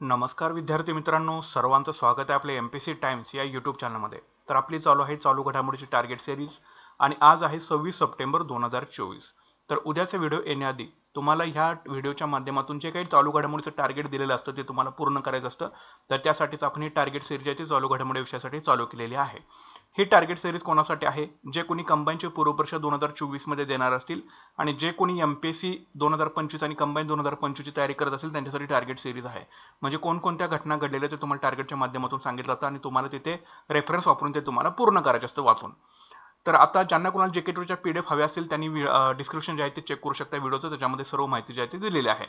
नमस्कार विद्यार्थी मित्रांनो सर्वांचं स्वागत आहे आपल्या एम पी सी टाइम्स या यूट्यूब चॅनलमध्ये तर आपली चालू आहे चालू घडामोडीची टार्गेट सिरीज आणि आज आहे सव्वीस सप्टेंबर दोन हजार चोवीस. तर उद्याचा व्हिडिओ येण्याआधी तुम्हाला ह्या व्हिडिओच्या माध्यमातून जे काही चालू घडामोडीचं टार्गेट दिलेलं असतं ते तुम्हाला पूर्ण करायचं असतं. तर त्यासाठीच आपण ही टार्गेट सिरीज आहे ती चालू घडामोडी विषयासाठी चालू केलेली आहे. ही टार्गेट सिरीज कोणासाठी आहे? जे कोणी कंबाईनची पूर्वपरीक्षा दोन हजार चोवीसमध्ये देणार असतील आणि जे कोणी एम पी एस सी दोन हजार पंचवीस आणि कंबाईन दोन हजार पंचवीसची तयारी करत असेल त्यांच्यासाठी टार्गेट सिरीज आहे. म्हणजे कोणकोणत्या घटना घडलेल्या ते तुम्हाला टार्गेटच्या माध्यमातून सांगितलं जातं आणि तुम्हाला तिथे रेफरन्स वापरून ते तुम्हाला पूर्ण करायचं असतं वाचून. तर आता ज्यांना कोणाला जे के टूच्या पी डी एफ हवे असेल त्यांनी डिस्क्रिप्शन जे आहे ते चेक करू शकता व्हिडिओचं. त्याच्यामध्ये सर्व माहिती जी आहे ती दिलेली आहे.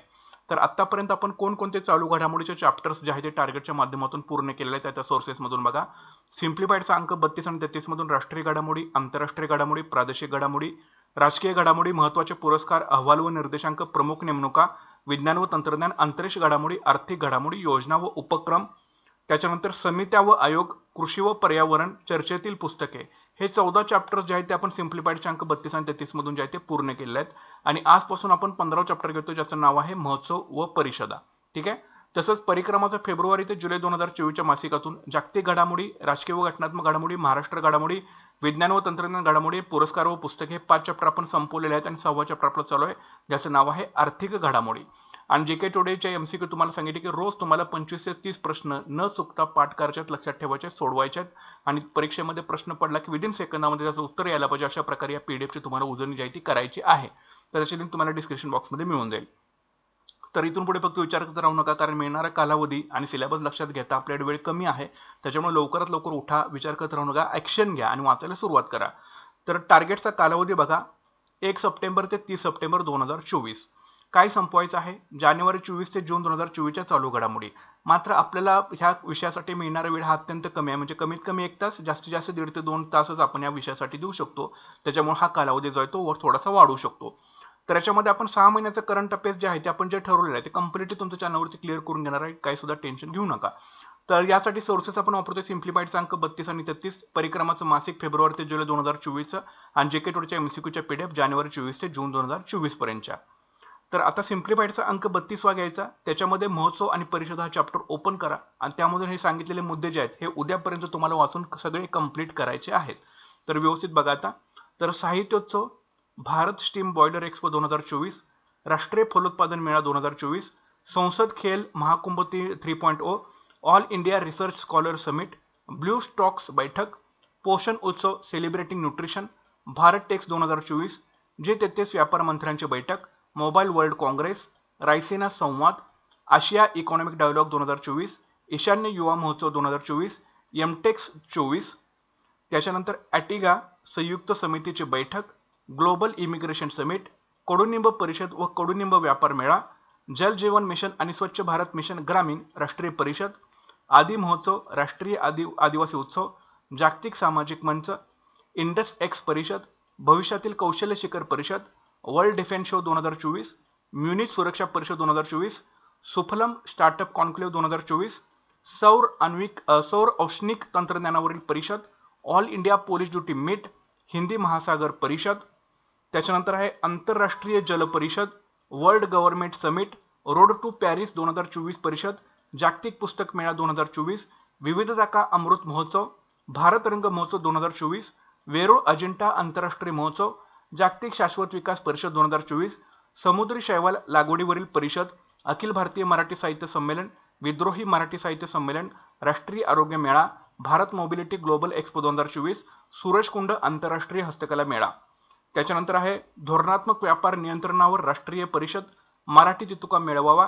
तर आतापर्यंत आपण कोणकोणते चालू घडामोडीचे चॅप्टर्स जे आहे ते टार्गेटच्या माध्यमातून पूर्ण केलेले आहेत त्या सोर्सेसमधून बघा. सिम्प्लिफाईडचा अंक बत्तीस आणि तेहतीसमधून राष्ट्रीय घडामोडी आंतरराष्ट्रीय घडामोडी प्रादेशिक घडामोडी राजकीय घडामोडी महत्त्वाचे पुरस्कार अहवाल व निर्देशांक प्रमुख नेमणुका विज्ञान व तंत्रज्ञान अंतरिक्ष घडामोडी आर्थिक घडामोडी योजना व उपक्रम. त्याच्यानंतर समित्या व आयोग कृषी व पर्यावरण चर्चेतील पुस्तके. हे चौदा चॅप्टर्स जे आहेत ते आपण सिम्प्लिफाईडचे अंक बत्तीस आणि तेहतीस मधून जे आहे ते पूर्ण केलेले आहेत. आणि आजपासून आपण पंधरा चॅप्टर घेतो ज्याचं नाव आहे महोत्सव व परिषदा. ठीक आहे? तसंच परिक्रमाचं फेब्रुवारी ते जुलै दोन हजार चोवीसच्या मासिकातून जागतिक घडामोडी राजकीय व घटनात्मक घडामोडी महाराष्ट्र घडामोडी विज्ञान व तंत्रज्ञान घडामोडी पुरस्कार व पुस्तक हे पाच चॅप्टर आपण संपवलेले आहेत आणि सहावा चॅप्टर आपलं चालू आहे ज्याचं नाव आहे आर्थिक घडामोडी. आणि जे के टोडेच्या एम सी तुम्हाला सांगितले की रोज तुम्हाला पंचवीस ते तीस प्रश्न न चुकता पाठ करायच्यात लक्षात ठेवायचे सोडवायच्यात. आणि परीक्षेमध्ये प्रश्न पडला की विदिन सेकंदामध्ये त्याचं उत्तर यायला पाहिजे अशा प्रकारे या पीडीएफची तुम्हाला उजळणी जी आहे ती करायची आहे. तर त्याची लिंक तुम्हाला डिस्क्रिप्शन बॉक्समध्ये मिळून जाईल. तर इथून पुढे फक्त विचार करत राहू नका कारण मिळणारा कालावधी आणि सिलेबस लक्षात घेता आपल्याकडे वेळ कमी आहे. त्याच्यामुळे लवकरात लवकर उठा विचार करत राहू नका ॲक्शन घ्या आणि वाचायला सुरुवात करा. तर टार्गेटचा कालावधी बघा. एक सप्टेंबर ते तीस सप्टेंबर दोन हजार चोवीस. काय संपवायचं आहे? जानेवारी चोवीस ते जून दोन हजार चोवीसच्या चालू घडामोडी. मात्र आपल्याला ह्या विषयासाठी मिळणारा वेळ हा अत्यंत कमी आहे. म्हणजे कमीत कमी एक तास जास्तीत जास्त दीड ते दोन तासच आपण या विषयासाठी देऊ शकतो. त्याच्यामुळे हा कालावधी जो आहे तो वर थोडासा वाढू शकतो. तर याच्यामध्ये आपण सहा महिन्याचं करंट अफेअर्स जे आहे ते आपण जे ठरवलेलं आहे ते कम्प्लिटली तुमच्या चॅनलवरती क्लिअर करून घेणार आहे. काही सुद्धा टेन्शन घेऊ नका. तर यासाठी सोर्सेस आपण वापरतोय सिम्प्लिफाईडचा अंक बत्तीस आणि तेहतीस. परिक्रमाचं मासिक फेब्रुवारी ते जुलै दोन हजार चोवीसचं. आणि जे के टोडच्या एमसीक्यूच्या पीडीएफ जानेवारी चोवीस ते जून दोन हजार चोवीस पर्यंतच्या. तर आता सिम्प्लिफाईडचा अंक बत्तीसवा घ्यायचा. त्याच्यामध्ये महोत्सव आणि परिषद हा चॅप्टर ओपन करा. आणि त्यामधून हे सांगितलेले मुद्दे जे आहेत हे उद्यापर्यंत तुम्हाला वाचून सगळे कंप्लीट करायचे आहेत. तर व्यवस्थित बघा आता. तर साहित्योत्सव भारत स्टीम बॉयलर एक्सपो दोन हजार चोवीस राष्ट्रीय फलोत्पादन मेळा दोन हजार चोवीस संसद खेल Mahakumbh three point O all India research scholar summit blue stocks बैठक पोषण उत्सव सेलिब्रेटिंग न्यूट्रिशन भारत टेक्स दोन हजार चोवीस जे तेहतीस व्यापार मंत्र्यांची बैठक मोबाईल वर्ल्ड काँग्रेस रायसेना संवाद आशिया इकॉनॉमिक डायलॉग दोन हजार चोवीस ईशान्य युवा महोत्सव दोन हजार चोवीस एमटेक्स चोवीस त्याच्यानंतर ॲटिगा संयुक्त समितीची बैठक ग्लोबल इमिग्रेशन समिट कडुनिंब परिषद व कडुनिंब व्यापार मेळा जल जीवन मिशन आणि स्वच्छ भारत मिशन ग्रामीण राष्ट्रीय परिषद आदी महोत्सव राष्ट्रीय आदि आदिवासी उत्सव जागतिक सामाजिक मंच इंडस एक्स परिषद भविष्यातील कौशल्य शिखर परिषद वर्ल्ड डिफेन्स शो दोन हजार चोवीस म्युनिच सुरक्षा परिषद दोन हजार चोवीस सुफलम स्टार्टअप कॉन्क्लेव्ह दोन हजार चोवीस सौर आण्विक सौर औष्णिक तंत्रज्ञानावरील परिषद all India police duty meet Hindi महासागर परिषद त्याच्यानंतर आहे आंतरराष्ट्रीय जल परिषद world government summit road to Paris दोन हजार चोवीस परिषद जागतिक पुस्तक मेळा दोन हजार चोवीस विविधता का अमृत महोत्सव भारत रंग महोत्सव दोन हजार चोवीस वेरूळ अजिंठा आंतरराष्ट्रीय महोत्सव जागतिक शाश्वत विकास परिषद दोन हजार चोवीस समुद्री शैवाल लागवडीवरील परिषद अखिल भारतीय मराठी साहित्य संमेलन विद्रोही मराठी साहित्य संमेलन राष्ट्रीय आरोग्य मेळा भारत मोबिलिटी ग्लोबल एक्सपो दोन हजार चोवीस सूरजकुंड आंतरराष्ट्रीय हस्तकला मेळा. त्याच्यानंतर आहे धोरणात्मक व्यापार नियंत्रणावर राष्ट्रीय परिषद मराठी चितुका मेळवावा.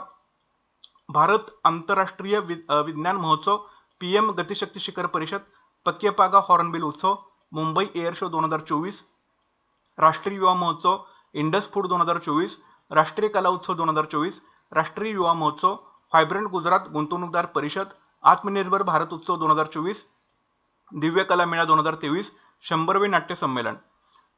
भारत आंतरराष्ट्रीय विज्ञान महोत्सव पी एम गतिशक्ती शिखर परिषद पक्केपागा हॉर्नबिल उत्सव मुंबई एअर शो दोन हजार चोवीस राष्ट्रीय युवा महोत्सव इंडस फूड दोन हजार चोवीस राष्ट्रीय कला उत्सव दोन हजार चोवीस राष्ट्रीय युवा महोत्सव व्हायब्रंट गुजरात गुंतवणूकदार परिषद आत्मनिर्भर भारत उत्सव दोन हजार चोवीस दिव्य कला मेळा दोन हजार तेवीस शंभरवे नाट्य संमेलन.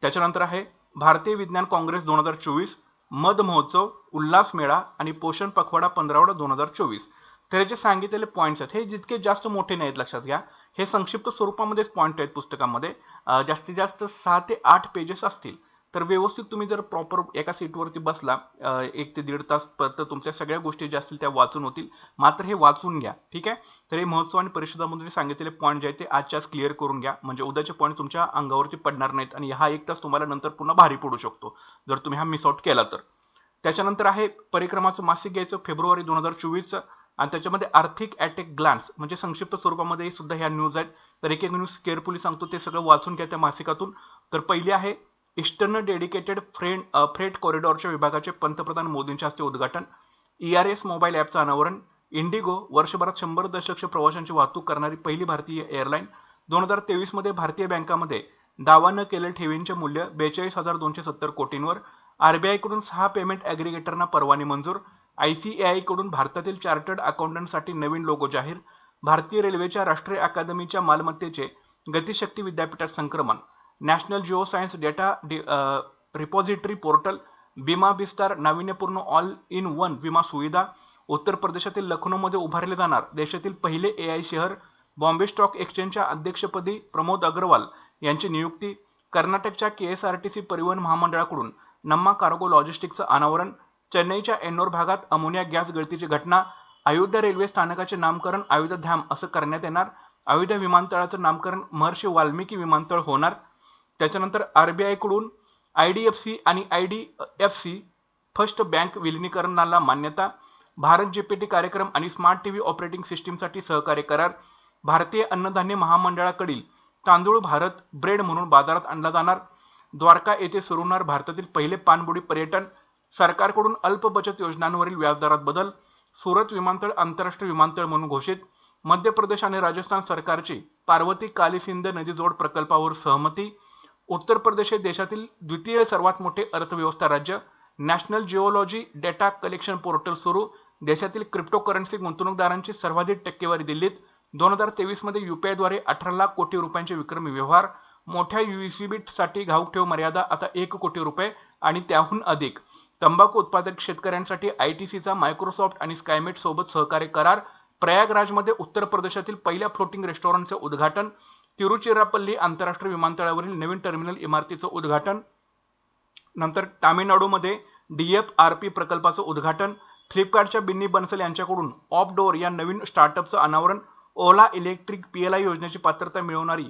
त्याच्यानंतर आहे भारतीय विज्ञान काँग्रेस दोन हजार चोवीस मध महोत्सव उल्हास मेळा आणि पोषण पखवाडा पंधरावडा दोन हजार चोवीस. तर हे जे सांगितलेले पॉईंट्स आहेत हे जितके जास्त मोठे नाहीत लक्षात घ्या. हे संक्षिप्त स्वरूपामध्येच पॉईंट आहेत पुस्तकामध्ये. जास्तीत जास्त सहा ते आठ पेजेस असतील. तर व्यवस्थित तुम्ही जर प्रॉपर एका सीटवरती बसला एक ते दीड तास तर तुमच्या सगळ्या गोष्टी ज्या असतील त्या वाचून होतील. मात्र हे वाचून घ्या ठीक आहे? तर हे महोत्सव आणि परिषदामधून सांगितलेले पॉईंट जे आहेत ते आजच्या आज क्लिअर करून घ्या. म्हणजे उद्याचे पॉईंट तुमच्या अंगावरती पडणार नाहीत आणि हा एक तास तुम्हाला नंतर पुन्हा भारी पडू शकतो जर तुम्ही हा मिस आउट केला तर. त्याच्यानंतर आहे परिक्रमाचं मासिक घ्यायचं फेब्रुवारी दोन हजार चोवीसचं. आणि त्याच्यामध्ये आर्थिक ॲट ए ग्लान्स म्हणजे संक्षिप्त स्वरूपामध्ये सुद्धा ह्या न्यूज आहेत. तर एक एक न्यूज केअरफुली सांगतो ते सगळं वाचून घ्या त्या मासिकातून. तर पहिली आहे ईस्टर्न डेडिकेटेड फ्रेंड फ्रेट कॉरिडॉरच्या विभागाचे पंतप्रधान मोदींच्या हस्ते उद्घाटन. ई आर एस मोबाईल ॲपचं अनावरण. इंडिगो वर्षभरात शंभर दशलक्ष प्रवाशांची वाहतूक करणारी पहिली भारतीय एअरलाईन दोन हजार तेवीसमध्ये भारतीय बँकामध्ये दावा न केलेल्या ठेवींचे मूल्य बेचाळीस हजार दोनशे सत्तर कोटींवर. आरबीआयकडून सहा पेमेंट ॲग्रिगेटरना परवाने मंजूर. आय सी ए कडून भारतातील चार्टर्ड अकाउंटंटसाठी नवीन लोगो जाहीर भारतीय रेल्वेच्या राष्ट्रीय अकादमीच्या मालमत्तेचे गतिशक्ती विद्यापीठात संक्रमण national geo science data repository portal विमा विस्तार नाविन्यपूर्ण ऑल इन वन विमा सुविधा उत्तर प्रदेशातील लखनौमध्ये उभारले जाणार देशातील पहिले ए आय शहर बॉम्बे स्टॉक एक्सचेंजच्या अध्यक्षपदी प्रमोद अग्रवाल यांची नियुक्ती कर्नाटकच्या K S R T C परिवहन महामंडळाकडून नम्मा कार्गो लॉजिस्टिकचं अनावरण चेन्नईच्या एन्नोर भागात अमोनिया गॅस गळतीची घटना अयोध्या रेल्वे स्थानकाचे नामकरण अयोध्याधाम असं करण्यात येणार अयोध्या विमानतळाचं नामकरण महर्षी वाल्मिकी विमानतळ होणार त्याच्यानंतर आरबीआयकडून सी आणि I D F C first bank विलिनीकरणाला मान्यता भारत जीपीटी कार्यक्रम आणि स्मार्ट टीव्ही ऑपरेटिंग सिस्टीमसाठी सहकार्य करार भारतीय अन्नधान्य महामंडळाकडील तांदूळ भारत ब्रेड म्हणून बाजारात आणला जाणार द्वारका येथे सुरू होणार भारतातील पहिले पाणबुडी पर्यटन सरकारकडून अल्प बचत योजनांवरील व्याजदरात बदल सुरत विमानतळ आंतरराष्ट्रीय विमानतळ म्हणून घोषित मध्य प्रदेश आणि राजस्थान सरकारची पार्वती कालीसिंध नदी जोड प्रकल्पावर सहमती उत्तर प्रदेश हे देशातील द्वितीय सर्वात मोठे अर्थव्यवस्था राज्य national geology data collection portal सुरू देशातील क्रिप्टोकरन्सी गुंतवणूकदारांची सर्वाधिक टक्केवारी दिल्लीत दोन हजार तेवीसमध्ये युपीआयद्वारे अठरा लाख कोटी रुपयांचे विक्रमी व्यवहार मोठ्या युईसीबीसाठी घाऊक ठेव मर्यादा आता एक कोटी रुपये आणि त्याहून अधिक. तंबाखू उत्पादक शेतकऱ्यांसाठी आय टी सीचा मायक्रोसॉफ्ट आणि स्कायमेट सोबत सहकार्य करार प्रयागराजमध्ये उत्तर प्रदेशातील पहिल्या फ्लोटिंग रेस्टॉरंटचे उद्घाटन तिरुचिरापल्ली आंतरराष्ट्रीय विमानतळावरील नवीन टर्मिनल इमारतीचं उद्घाटन नंतर तामिळनाडूमध्ये डीएफ आर पी प्रकल्पाचं उद्घाटन फ्लिपकार्टच्या बिन्नी बन्सल यांच्याकडून ऑफ डोअर या नवीन स्टार्टअपचं अनावरण Ola electric P L I योजनेची पात्रता मिळवणारी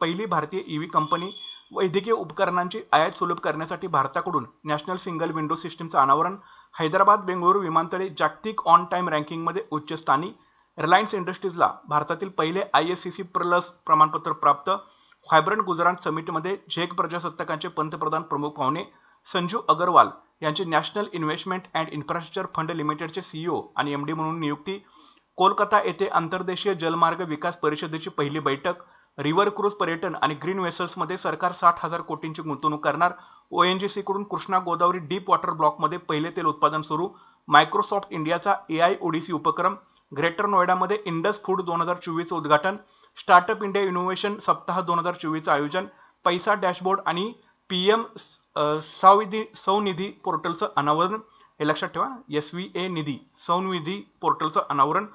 पहिली भारतीय ईव्ही कंपनी वैद्यकीय उपकरणांची आयात सुलभ करण्यासाठी भारताकडून नॅशनल सिंगल विंडो सिस्टीमचं अनावरण हैदराबाद बेंगळुरू विमानतळे जागतिक ऑन टाईम रँकिंगमध्ये उच्च स्थानी रिलायन्स इंडस्ट्रीजला भारतातील पहिले I S C C plus प्रमाणपत्र प्राप्त व्हायब्रंट गुजरात समिटमध्ये झेक प्रजासत्ताकांचे पंतप्रधान प्रमुख पाहुणे संजू अगरवाल यांची national investment and infrastructure fund लिमिटेडचे सीईओ आणि एमडी म्हणून नियुक्ती कोलकाता येथे आंतरदेशीय जलमार्ग विकास परिषदेची पहिली बैठक रिव्हर क्रूज पर्यटन आणि ग्रीन वेसल्समध्ये सरकार साठ हजार कोटींची गुंतवणूक करणार. ओएनजीसी कडून कृष्णा गोदावरी डीप वॉटर ब्लॉकमध्ये पहिले तेल उत्पादन सुरू. मायक्रोसॉफ्ट इंडियाचा एआय ओडीसी उपक्रम. ग्रेटर नोएडामध्ये इंडस फूड दोन हजार चोवीसचं उद्घाटन. स्टार्टअप इंडिया इनोव्हेशन सप्ताह दोन हजार चोवीसचं आयोजन. पैसा डॅशबोर्ड आणि पी एम सविधी सौनिधी पोर्टलचं अनावरण. हे लक्षात ठेवा एस व्ही ए निधी सौनिधी पोर्टलचं अनावरण.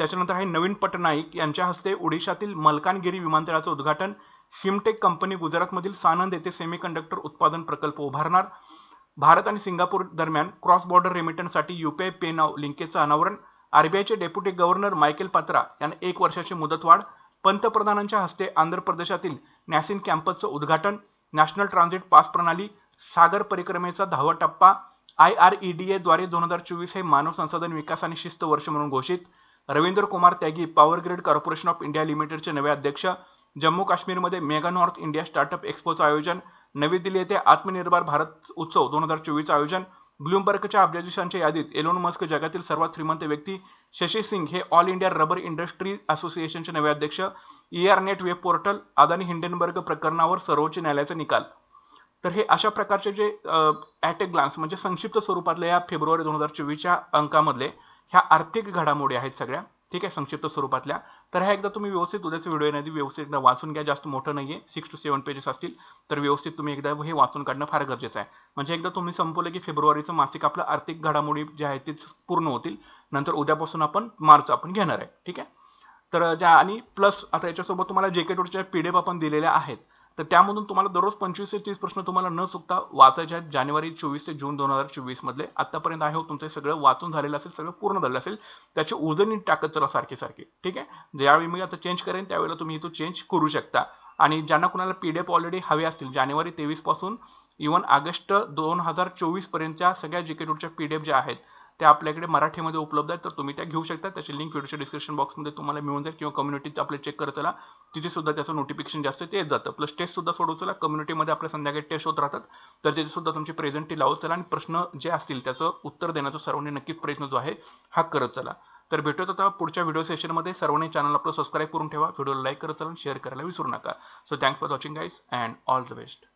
त्याच्यानंतर आहे नवीन पटनाईक. यांच्या हस्ते ओडिशातील मलकानगिरी विमानतळाचं उद्घाटन. शिमटेक कंपनी गुजरातमधील सानंद येथे सेमीकंडक्टर उत्पादन प्रकल्प उभारणार. भारत आणि सिंगापूर दरम्यान क्रॉस बॉर्डर रेमिटन्ससाठी युपीआय पे नाव लिंकेजचं अनावरण. आरबीआयचे डेप्युटी गव्हर्नर मायकेल पात्रा यांना एक वर्षाची मुदतवाढ पंतप्रधानांच्या हस्ते आंध्र प्रदेशातील नॅसिन कॅम्पसचं उद्घाटन. नॅशनल ट्रान्झिट पास प्रणाली. सागर परिक्रमेचा दहावा टप्पा. आय आर ई डी द्वारे दोन हजार चोवीस हे मानव संसाधन विकास आणि शिस्त वर्ष म्हणून घोषित. Ravindra Kumar Tyagi power grid corporation of India लिमिटेडचे नवे अध्यक्ष जम्मू काश्मीरमध्ये मेगा नॉर्थ इंडिया स्टार्टअप एक्स्पोचं आयोजन नवी दिल्ली येथे आत्मनिर्भर भारत उत्सव दोन हजार चोवीसचं आयोजन ब्लूमबर्गच्या अब्जाधीशांच्या यादीत एलोन मस्क जगातील सर्वात श्रीमंत व्यक्ती शशी सिंग हे ऑल इंडिया रबर इंडस्ट्री असोसिएशनचे नवे अध्यक्ष E R net web portal Adani Hindenburg प्रकरणावर सर्वोच्च न्यायालयाचा निकाल. तर हे अशा प्रकारचे जे ॲट ए ग्लान्स म्हणजे संक्षिप्त स्वरूपातल्या या फेब्रुवारी दोन हजार चोवीसच्या अंकामधले ह्या आर्थिक घडामोडी आहेत सगळ्या ठीक आहे संक्षिप्त स्वरूपातल्या. तर ह्या एकदा तुम्ही व्यवस्थित उद्याचे व्हिडिओ येण्याआधी व्यवस्थित एकदा वाचून घ्या जास्त मोठं नाही आहे सिक्स टू सेवन पेजेस असतील तर व्यवस्थित तुम्ही एकदा हे वाचून काढणं फार गरजेचं आहे. म्हणजे एकदा तुम्ही संपवलं की फेब्रुवारीचं मासिक आपलं आर्थिक घडामोडी जे आहेत ते पूर्ण होतील नंतर उद्यापासून आपण मार्च आपण घेणार आहे ठीक आहे? तर ज्या आणि प्लस आता याच्यासोबत तुम्हाला जे के टूरच्या पी डी एफ आपण दिलेल्या आहेत तर त्यामधून तुम्हाला दररोज पंचवीस ते तीस प्रश्न तुम्हाला न चुकता वाचायचे आहेत. जानेवारी चोवीस ते जून दोन हजार चोवीस मधले. आतापर्यंत आहे हो तुमचं सगळं वाचून झालेलं असेल सगळं पूर्ण झालेलं असेल. त्याचे उजनी टाकत चला सारखे सारखे ठीक आहे? ज्यावेळी मी आता चेंज करेन त्यावेळेला तुम्ही इथून चेंज करू शकता. आणि ज्यांना कुणाला पीडीएफ ऑलरेडी हवे असतील जानेवारी तेवीसपासून इवन ऑगस्ट दोन हजार चोवीस पर्यंतच्या सगळ्या जीके टूरच्या पीडीएफ ज्या आहेत त्या आपल्याकडे मराठीमध्ये उपलब्ध आहेत. तर तुम्ही त्या घेऊ शकता. त्याची लिंक व्हिडिओच्या डिस्क्रिप्शन बॉक्समध्ये तुम्हाला मिळून जाईल किंवा कम्युनिटीचं आपले चेक करत चला. तिथे सुद्धा त्याचं नोटिफिकेशन जास्त तेच जातं. प्लस टेस्ट सुद्धा सोडवू चला कम्युनिटीमध्ये आपल्या संध्याकाळी टेस्ट होत राहतात. तर तिथे सुद्धा तुमची प्रेझेंटी लावत चला आणि प्रश्न जे असतील त्याचं उत्तर देण्याचा सर्वांनी नक्कीच प्रयत्न जो आहे हा करत चला. तर भेटूयात आता पुढच्या व्हिडिओ सेशनमध्ये सर्वांनी चॅनल आपलं सबस्क्राईब करून ठेवा. व्हिडिओला लाईक करत चला शेअर करायला विसरू नका. So thanks for watching guys and all the best